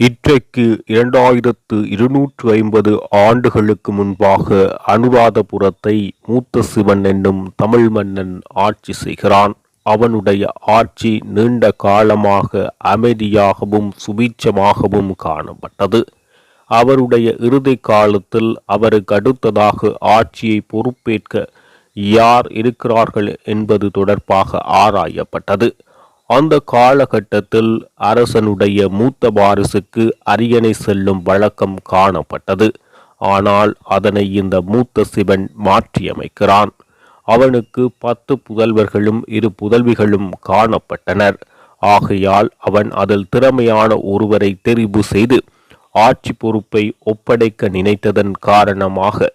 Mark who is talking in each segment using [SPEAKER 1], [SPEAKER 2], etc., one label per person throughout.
[SPEAKER 1] இன்றைக்கு இரண்டாயிரத்து இருநூற்று ஐம்பது ஆண்டுகளுக்கு முன்பாக அனுராதபுரத்தை மூத்த சிவன் என்னும் தமிழ் மன்னன் ஆட்சி செய்கிறான். அவனுடைய ஆட்சி நீண்ட காலமாக அமைதியாகவும் சுபீட்சமாகவும் காணப்பட்டது. அவருடைய இறுதி காலத்தில் அவருக்கு அடுத்ததாக ஆட்சியை பொறுப்பேற்க யார் இருக்கிறார்கள் என்பது தொடர்பாக ஆராயப்பட்டது. அந்த காலகட்டத்தில் அரசனுடைய மூத்த வாரிசுக்கு அரியணை செல்லும் வழக்கம் காணப்பட்டது. ஆனால் அதனை இந்த மூத்த சிவன் மாற்றியமைக்கிறான். அவனுக்கு பத்து புதல்வர்களும் இரு புதல்விகளும் காணப்பட்டனர். ஆகையால் அவன் அதில் திறமையான ஒருவரை தெரிவு செய்து ஆட்சி பொறுப்பை ஒப்படைக்க நினைத்ததன் காரணமாக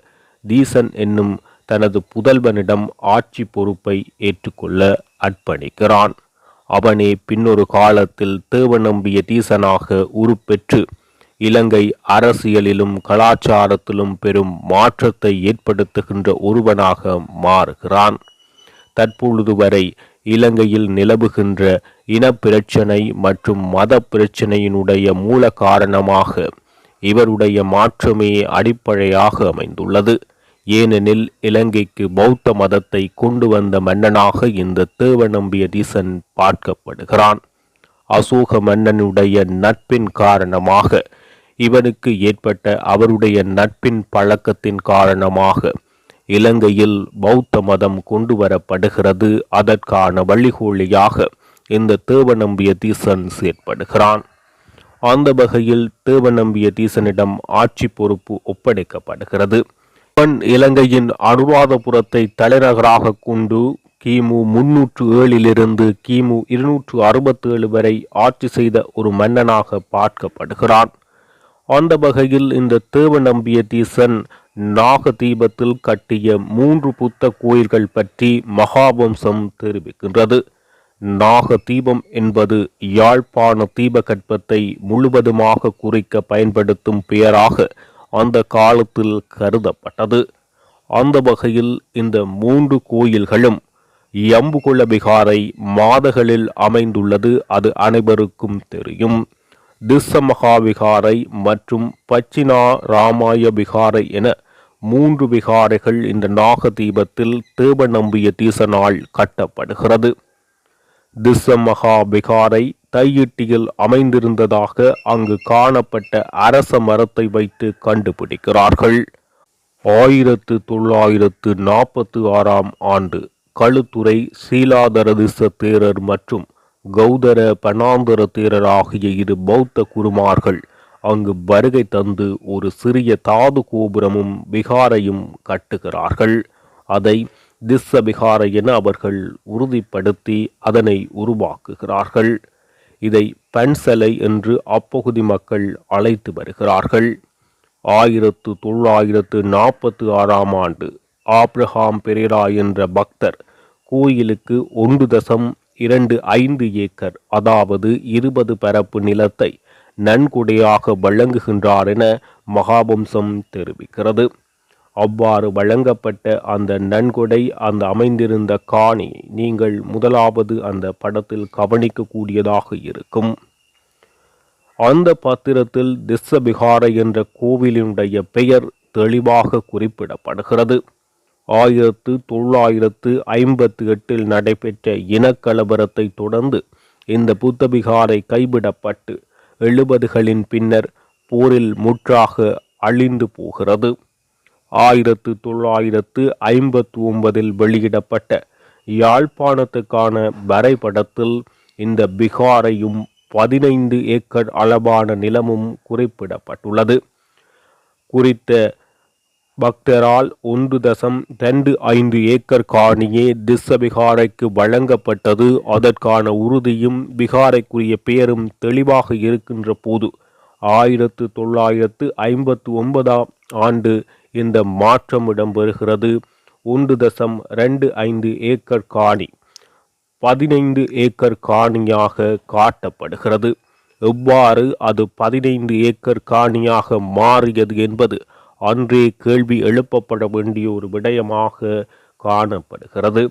[SPEAKER 1] தீசன் என்னும் தனது புதல்வனிடம் ஆட்சி பொறுப்பை ஏற்றுக்கொள்ள அர்ப்பணிக்கிறான். அவனே பின்னொரு காலத்தில் தேவநம்பிய தீசனாக உருப்பெற்று இலங்கை அரசியலிலும் கலாச்சாரத்திலும் பெரும் மாற்றத்தை ஏற்படுத்துகின்ற ஒருவனாக மாறுகிறான். தற்பொழுது வரை இலங்கையில் நிலவுகின்ற இனப்பிரச்சனை மற்றும் மத பிரச்சனையினுடைய மூல காரணமாக இவருடைய மாற்றமே அடிப்படையாக அமைந்துள்ளது. ஏனெனில் இலங்கைக்கு பௌத்த மதத்தை கொண்டு வந்த மன்னனாக இந்த தேவநம்பிய தீசன் பார்க்கப்படுகிறான். அசோக மன்னனுடைய நட்பின் காரணமாக இவனுக்கு ஏற்பட்ட அவருடைய நட்பின் பழக்கத்தின் காரணமாக இலங்கையில் பௌத்த மதம் கொண்டு வரப்படுகிறது. அதற்கான வழிகோழியாக இந்த தேவநம்பிய தீசன் செயற்படுகிறான். அந்த வகையில் தேவநம்பிய தீசனிடம் ஆட்சி பொறுப்பு ஒப்படைக்கப்படுகிறது. அவன் இலங்கையின் அனுராதபுரத்தை தலைநகராக கொண்டு கிமு முன்னூற்று ஏழிலிருந்து கிமு இருநூற்று அறுபத்தேழு வரை ஆட்சி செய்த ஒரு மன்னனாக பார்க்கப்படுகிறான். அந்த வகையில் இந்த தேவ நம்பிய தீசன் நாக தீபத்தில் கட்டிய மூன்று புத்த கோயில்கள் பற்றி மகாவம்சம் தெரிவிக்கின்றது. நாக தீபம் என்பது யாழ்ப்பாண தீபகற்பத்தை முழுவதுமாக குறிக்க பயன்படுத்தும் பெயராக அந்த காலத்தில் கருதப்பட்டது. அந்த வகையில் இந்த மூன்று கோயில்களும் எம்புகுள விகாரை மாதகளில் அமைந்துள்ளது அது அனைவருக்கும் தெரியும். திஸ்ஸ மற்றும் பச்சினா ராமாய விகாரை என மூன்று விகாரைகள் இந்த நாகதீபத்தில் தேவநம்பிய தீசனால் கட்டப்படுகிறது. திஸ்ஸ விகாரை தையிட்டியில் அமைந்திருந்ததாக அங்கு காணப்பட்ட அரச மரத்தை வைத்து கண்டுபிடிக்கிறார்கள். ஆயிரத்து தொள்ளாயிரத்து நாற்பத்தி ஆறாம் ஆண்டு களுத்துறை சீலாதரதிச தேரர் மற்றும் கௌதர பனாந்தர தேரர் ஆகிய இரு பௌத்த குருமார்கள் அங்கு வருகை தந்து ஒரு சிறிய தாது கோபுரமும் விகாரையும் கட்டுகிறார்கள். அதை திஸ்ஸ விகாரை என அவர்கள் உறுதிப்படுத்தி அதனை உருவாக்குகிறார்கள். இதை பன்சலை என்று அப்பகுதி மக்கள் அழைத்து வருகிறார்கள். ஆயிரத்து தொள்ளாயிரத்து நாற்பத்தி ஆறாம் ஆண்டு ஆப்ரஹாம் பெரேரா என்ற பக்தர் கோயிலுக்கு ஒன்று தசம் இரண்டு ஐந்து ஏக்கர் அதாவது இருபது பரப்பு நிலத்தை நன்கொடையாக வழங்குகின்றார் என மகாவம்சம் தெரிவிக்கிறது. அவ்வாறு வழங்கப்பட்ட அந்த நன்கொடை அந்த அமைந்திருந்த காணி நீங்கள் முதலாவது அந்த படத்தில் கவனிக்கக்கூடியதாக இருக்கும். அந்த பத்திரத்தில் திஸ்ஸபிகார என்ற கோவிலினுடைய பெயர் தெளிவாக குறிப்பிடப்படுகிறது. ஆயிரத்து தொள்ளாயிரத்து ஐம்பத்தி எட்டில் நடைபெற்ற இனக்கலவரத்தை தொடர்ந்து இந்த புத்தபிகாரை கைவிடப்பட்டு எழுபதுகளின் பின்னர் போரில் முற்றாக அழிந்து போகிறது. ஆயிரத்து தொள்ளாயிரத்து ஐம்பத்து ஒன்பதில் வெளியிடப்பட்ட யாழ்ப்பாணத்துக்கான வரைபடத்தில் இந்த பிகாரையும் பதினைந்து ஏக்கர் அளவான நிலமும் குறிப்பிடப்பட்டுள்ளது. குறித்த பக்தரால் ஒன்று தசம் ரெண்டு ஐந்து ஏக்கர் காணியே திஸ்ஸ பிகாரைக்கு வழங்கப்பட்டது. அதற்கான உறுதியும் பிகாரைக்குரிய பெயரும் தெளிவாக இருக்கின்ற போது ஆயிரத்து தொள்ளாயிரத்து ஐம்பத்து ஒன்பதாம் ஆண்டு இந்த மாற்றம் இடம்பெறுகிறது. ஒன்று தசம் ரெண்டு ஐந்து ஏக்கர் காணி பதினைந்து ஏக்கர் காணியாக காட்டப்படுகிறது. எவ்வாறு அது பதினைந்து ஏக்கர் காணியாக மாறியது என்பது அன்றே கேள்வி எழுப்பப்பட வேண்டிய ஒரு விடயமாக காணப்படுகிறது.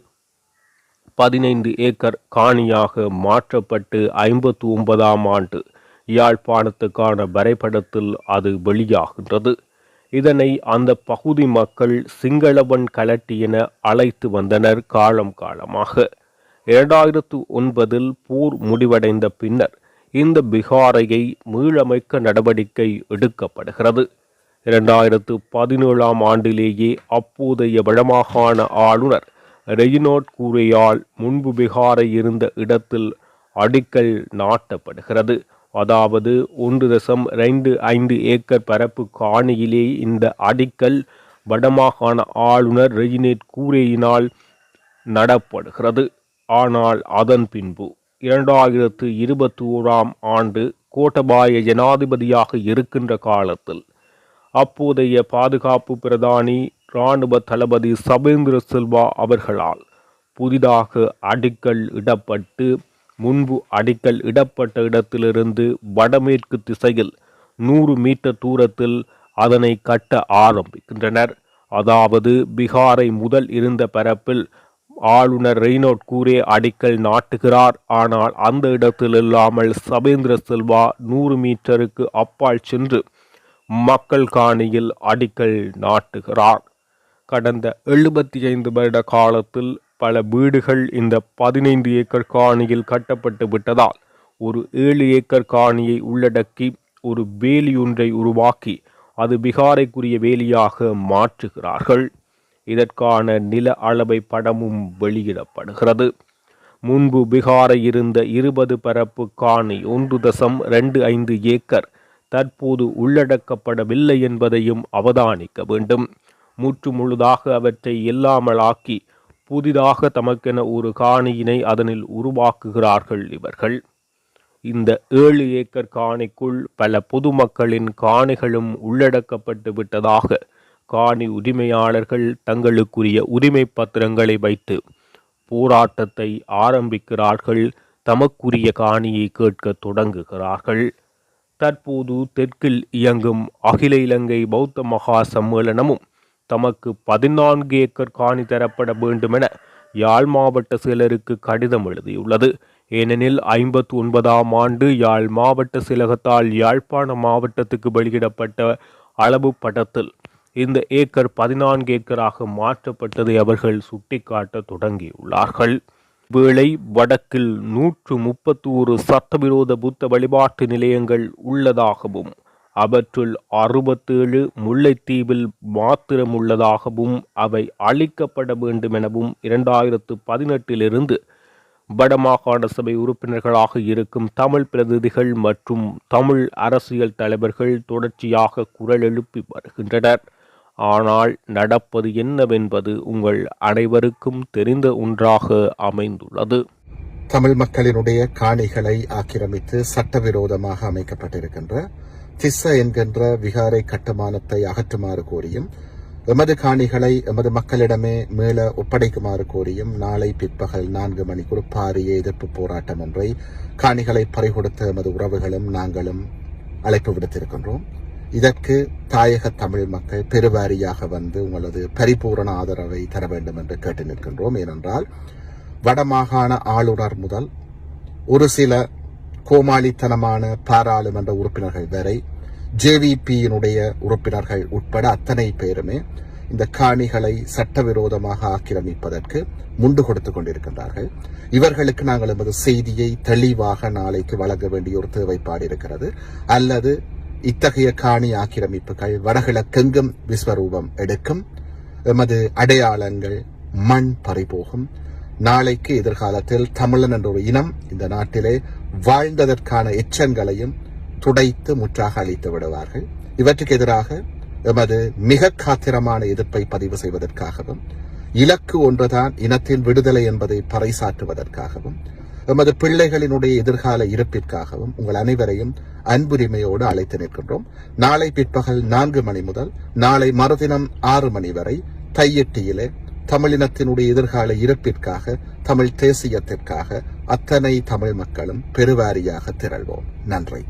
[SPEAKER 1] பதினைந்து ஏக்கர் காணியாக மாற்றப்பட்டு ஐம்பத்தி ஒன்பதாம் ஆண்டு யாழ்ப்பாணத்துக்கான வரைபடத்தில் அது வெளியாகின்றது. இதனை அந்த பகுதி மக்கள் சிங்களவன் கலட்டி என அழைத்து வந்தனர் காலம் காலமாக. இரண்டாயிரத்து ஒன்பதில் போர் முடிவடைந்த பின்னர் இந்த பிகாரையை மீளமைக்க நடவடிக்கை எடுக்கப்படுகிறது. இரண்டாயிரத்து பதினேழாம் ஆண்டிலேயே அப்போதைய வடமாகாண ஆளுநர் ரெயினோட் கூரையால் முன்பு பிகாரை இருந்த இடத்தில் அடிக்கல் நாட்டப்படுகிறது. அதாவது ஒன்று தசம் ரெண்டு ஐந்து ஏக்கர் பரப்பு காணியிலே இந்த அடிக்கல் வடமாகாண ஆளுநர் ரெஜினேட் கூரையினால் நடப்படுகிறது. ஆனால் அதன் பின்பு இரண்டாயிரத்து இருபத்தி ஓராம் ஆண்டு கோட்டபாய ஜனாதிபதியாக இருக்கின்ற காலத்தில் அப்போதைய பாதுகாப்பு பிரதானி இராணுவ தளபதி சபேந்திர சில்வா அவர்களால் புதிதாக அடிக்கல் இடப்பட்டு முன்பு அடிக்கல் இடப்பட்ட இடத்திலிருந்து வடமேற்கு திசையில் நூறு மீட்டர் தூரத்தில் அதனை கட்ட ஆரம்பிக்கின்றனர். அதாவது பீகாரை முதல் இருந்த பரப்பில் ஆளுநர் ரெய்னோட் கூரே அடிக்கல் நாட்டுகிறார். ஆனால் அந்த இடத்தில் இல்லாமல் சபேந்திர செல்வா நூறு மீட்டருக்கு அப்பால் சென்று மக்கள் காணியில் அடிக்கல் நாட்டுகிறார். கடந்த எழுபத்தி ஐந்து வருட காலத்தில் பல வீடுகள் இந்த பதினைந்து ஏக்கர் காணியில் கட்டப்பட்டு விட்டதால் ஒரு ஏழு ஏக்கர் காணியை உள்ளடக்கி ஒரு வேலியொன்றை உருவாக்கி அது பிகாரைக்குரிய வேலியாக மாற்றுகிறார்கள். இதற்கான நில அளவை படமும் வெளியிடப்படுகிறது. முன்பு பிகாரை இருந்த இருபது பரப்பு காணி ஒன்று தசம் ரெண்டு ஐந்து ஏக்கர் தற்போது உள்ளடக்கப்படவில்லை என்பதையும் அவதானிக்க வேண்டும். முற்று முழுதாக அவற்றை இல்லாமலாக்கி புதிதாக தமக்கென ஒரு காணியினை அதனில் உருவாக்குகிறார்கள் இவர்கள். இந்த ஏழு ஏக்கர் காணிக்குள் பல பொதுமக்களின் காணிகளும் உள்ளடக்கப்பட்டு விட்டதாக காணி உரிமையாளர்கள் தங்களுக்குரிய உரிமை பத்திரங்களை வைத்து போராட்டத்தை ஆரம்பிக்கிறார்கள் தமக்குரிய காணியை கேட்க தொடங்குகிறார்கள். தற்போது தெற்கில் இயங்கும் அகில இலங்கை பௌத்த மகா சம்மேளனமும் தமக்கு பதினான்கு ஏக்கர் காணி தரப்பட வேண்டுமென யாழ் மாவட்ட செயலருக்கு கடிதம் எழுதியுள்ளது. ஏனெனில் ஐம்பத்தி ஒன்பதாம் ஆண்டு யாழ் மாவட்ட செயலகத்தால் யாழ்ப்பாண மாவட்டத்துக்கு வெளியிடப்பட்ட அளவு படத்தில் இந்த ஏக்கர் பதினான்கு ஏக்கராக மாற்றப்பட்டதை அவர்கள் சுட்டிக்காட்ட தொடங்கியுள்ளார்கள். வேளை வடக்கில் நூற்று முப்பத்தி ஒரு சட்டவிரோத புத்த வழிபாட்டு நிலையங்கள் உள்ளதாகவும் அவற்றுள் அறுபத்தேழு முல்லைத்தீவில் மாத்திரம் உள்ளதாகவும் அவை அழிக்கப்பட வேண்டுமெனவும் இரண்டாயிரத்து பதினெட்டிலிருந்து வடமாகாண சபை உறுப்பினர்களாக இருக்கும் தமிழ் பிரதிநிதிகள் மற்றும் தமிழ் அரசியல் தலைவர்கள் தொடர்ச்சியாக குரல் எழுப்பி வருகின்றனர். ஆனால் நடப்பது என்னவென்பது உங்கள் அனைவருக்கும் தெரிந்த ஒன்றாக அமைந்துள்ளது.
[SPEAKER 2] தமிழ் மக்களினுடைய காணிகளை ஆக்கிரமித்து சட்டவிரோதமாக அமைக்கப்பட்டிருக்கின்ற திஸ்ஸ என்கின்ற விகாரை கட்டுமானத்தை அகற்றுமாறு கோரியும் எமது காணிகளை எமது மக்களிடமே மேல ஒப்படைக்குமாறு கோரியும் நாளை பிற்பகல் நான்கு மணிக்கு ஒரு பாரிய எதிர்ப்பு போராட்டம் ஒன்றை காணிகளை பறிகொடுத்த எமது உறவுகளும் நாங்களும் அழைப்பு விடுத்திருக்கின்றோம். இதற்கு தாயக தமிழ் மக்கள் பெருவாரியாக வந்து உங்களது பரிபூரண ஆதரவை தர வேண்டும் என்று கேட்டு நிற்கின்றோம். ஏனென்றால் வடமாகாண ஆளுநர் முதல் ஒரு சில கோமாளித்தனமான பாராளுமன்ற உறுப்பினர்கள் வரை ஜேவிபியினுடைய உறுப்பினர்கள் உட்பட அத்தனை பேருமே இந்த காணிகளை சட்டவிரோதமாக ஆக்கிரமிப்பதற்கு முண்டு கொடுத்து கொண்டிருக்கின்றார்கள். இவர்களுக்கு நாங்கள் எமது செய்தியை தெளிவாக நாளைக்கு வழங்க வேண்டிய ஒரு தேவைப்பாடு இருக்கிறது. அல்லது இத்தகைய காணி ஆக்கிரமிப்புகள் வடகிழக்கெங்கும் விஸ்வரூபம் எடுக்கும். எமது அடையாளங்கள் மண் பறிபோகும். நாளைக்கு எதிர்காலத்தில் தமிழன் என்ற ஒரு இனம் இந்த நாட்டிலே வாழ்ந்ததற்கான எச்சங்களையும் துடைத்து முற்றாக அளித்து விடுவார்கள். இவற்றுக்கு எதிராக எமது மிக காத்திரமான எதிர்ப்பை பதிவு செய்வதற்காகவும் இலக்கு ஒன்றுதான் இனத்தின் விடுதலை என்பதை பறைசாற்றுவதற்காகவும் எமது பிள்ளைகளினுடைய எதிர்கால இருப்பிற்காகவும் உங்கள் அனைவரையும் அன்புரிமையோடு அழைத்து நிற்கின்றோம். நாளை பிற்பகல் நான்கு மணி முதல் நாளை மறுதினம் ஆறு மணி வரை தையெட்டியிலே தமிழினத்தினுடைய எதிர்கால இருப்பிற்காக தமிழ் தேசியத்திற்காக அத்தனை தமிழ் மக்களும் பெருவாரியாக திரள்வோம். நன்றி.